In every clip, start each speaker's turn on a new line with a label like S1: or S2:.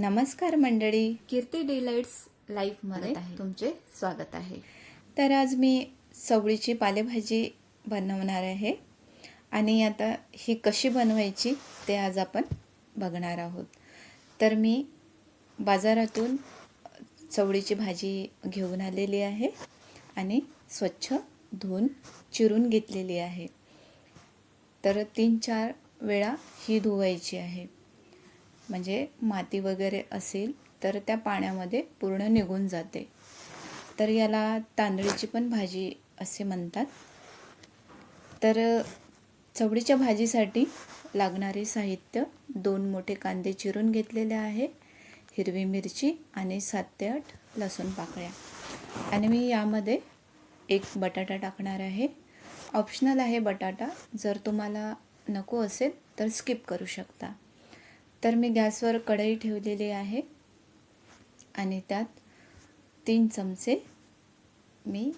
S1: नमस्कार मंडळी.
S2: कीर्ती डिलाइट्स लाईफमध्ये. तुमचे स्वागत आहे.
S1: तर आज मी चवळीची पालेभाजी बनवणार आहे. आणि आता ही कशी बनवायची ते आज आपण बघणार आहोत. तर मी बाजारातून चवळीची भाजी घेऊन आलेली आहे आणि स्वच्छ धुवून चिरून घेतलेली आहे. तर तीन चार वेळा ही धुवायची आहे. म्हणजे माती वगैरे असेल तर त्या पाण्यामध्ये पूर्ण निघून जाते. तर याला तांदळीची पण भाजी असे म्हणतात. तर चवळीच्या भाजीसाठी लागणारे साहित्य दोन मोठे कांदे चिरून घेतलेले आहे हिरवी मिरची आणि सात ते आठ लसूण पाकळ्या. आणि मी यामध्ये एक बटाटा टाकणार आहे. ऑप्शनल आहे बटाटा. जर तुम्हाला नको असेल तर स्किप करू शकता. तर मी गॅसवर कढई ठेवलेली आहे. आणि त्यात तीन चमचे मी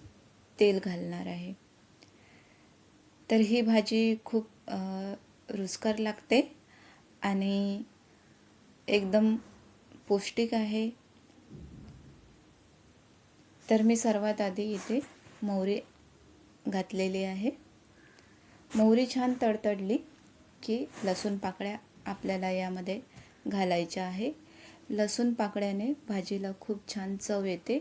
S1: तेल घालणार आहे. तर ही भाजी खूप रुचकर लागते आणि एकदम पौष्टिक आहे. तर मी सर्वात आधी इथे मोहरी घातलेली आहे. मोहरी छान तडतडली की लसूण पाकळ्या आपल्याला यामध्ये घालायच्या आहे. लसूण पाकळ्याने भाजीला खूप छान चव येते.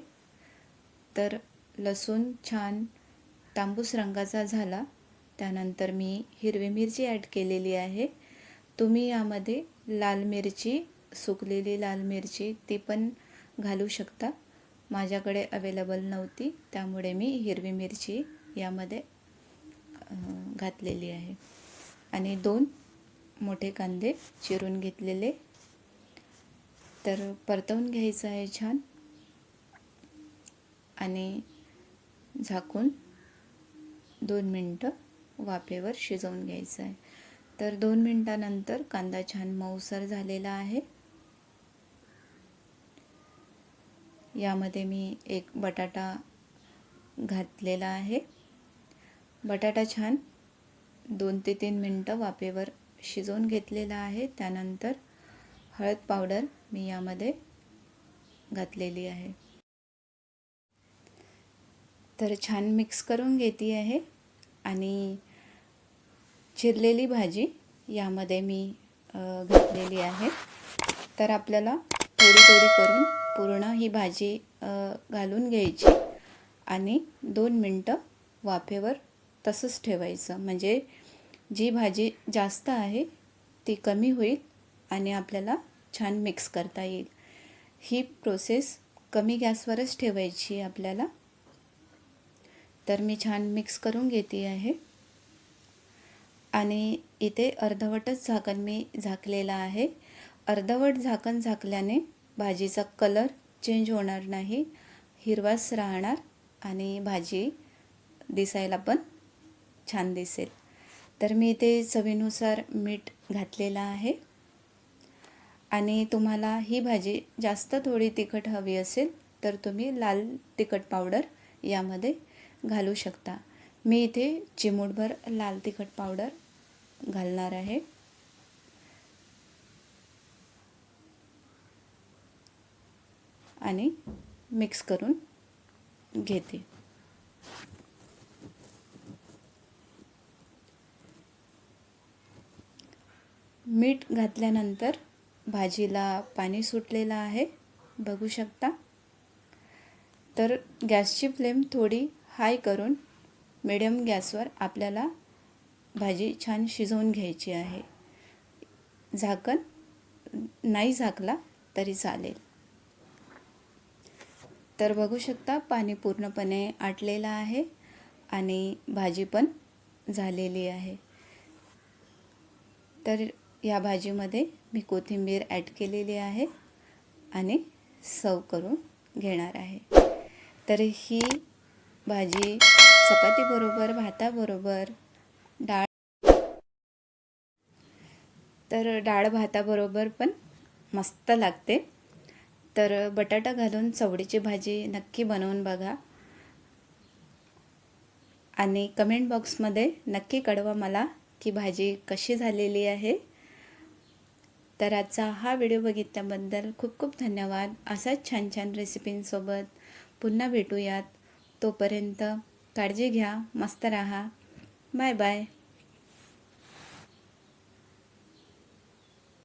S1: तर लसूण छान तांबूस रंगाचा झाला. त्यानंतर मी हिरवी मिरची ॲड केलेली आहे. तुम्ही यामध्ये लाल मिरची सुकलेली लाल मिरची ती पण घालू शकता. माझ्याकडे अवेलेबल नव्हती त्यामुळे मी हिरवी मिरची यामध्ये घातलेली आहे. आणि दोन मोठे कांदे चिरून घेतलेले. तर परतवून घ्यायचं आहे छान. आणि झाकून दोन मिनटं वाफेवर शिजवून घ्यायचं आहे. तर दोन मिनटानंतर कांदा छान मऊसर झालेला आहे. यामध्ये मी एक बटाटा घातलेला आहे. बटाटा छान दोन ते तीन मिनटं वाफेवर शिजवून घेतलेला आहे. त्यानंतर हळद पावडर मी यामध्ये घातलेली आहे. तर छान मिक्स करून घेते आहे आणि चिरलेली भाजी यामध्ये मी घातलेली आहे. तर आपल्याला थोडी थोडी करून पूर्ण ही भाजी घालून घ्यायची आणि दोन मिनटं वाफेवर तसंच ठेवायचं. म्हणजे जी भाजी जास्त आहे ती कमी होईल आणि आपल्याला छान मिक्स करता येईल. ही प्रोसेस कमी गॅसवरच ठेवायची आहे आपल्याला. तर मी छान मिक्स करून घेते आहे. आणि इथे अर्धवटच झाकण मी झाकलेलं आहे. अर्धवट झाकण झाकल्याने भाजीचा कलर चेंज होणार नाही हिरवाच राहणार आणि भाजी दिसायला पण छान दिसेल. तर मी इथे चवीनुसार मीठ घातलेलं आहे. आणि तुम्हाला ही भाजी जास्त थोडी तिखट हवी असेल तर तुम्ही लाल तिखट पावडर यामध्ये घालू शकता. मी इथे चिमूटभर लाल तिखट पावडर घालणार आहे. आणि मिक्स करून घेते. मीठ घातल्यानंतर भाजीला पाणी सुटलेलं आहे. बघू शकता. तर गॅसची फ्लेम थोडी हाय करून मिडियम गॅसवर आपल्याला भाजी छान शिजवून घ्यायची आहे. झाकण नाही झाकला तरी चालेल. तर बघू शकता पाणी पूर्णपणे आटलेलं आहे आणि भाजी पण झालेली आहे. तर या भाजीमध्ये मी कोथिंबीर ॲड केलेली आहे आणि सर्व करून घेणार आहे. तर ही भाजी चपातीबरोबर भाताबरोबर डाळ तर डाळ भाताबरोबर पण मस्त लागते. तर बटाटा घालून चवडीची भाजी नक्की बनवून बघा. आणि कमेंट बॉक्समध्ये नक्की कळवा मला की भाजी कशी झालेली आहे. तर आजचा हा व्हिडिओ बघितल्याबद्दल खूप खूप धन्यवाद. असाच छान छान रेसिपींसोबत पुन्हा भेटूयात. तोपर्यंत काळजी घ्या मस्त राहा. Bye bye.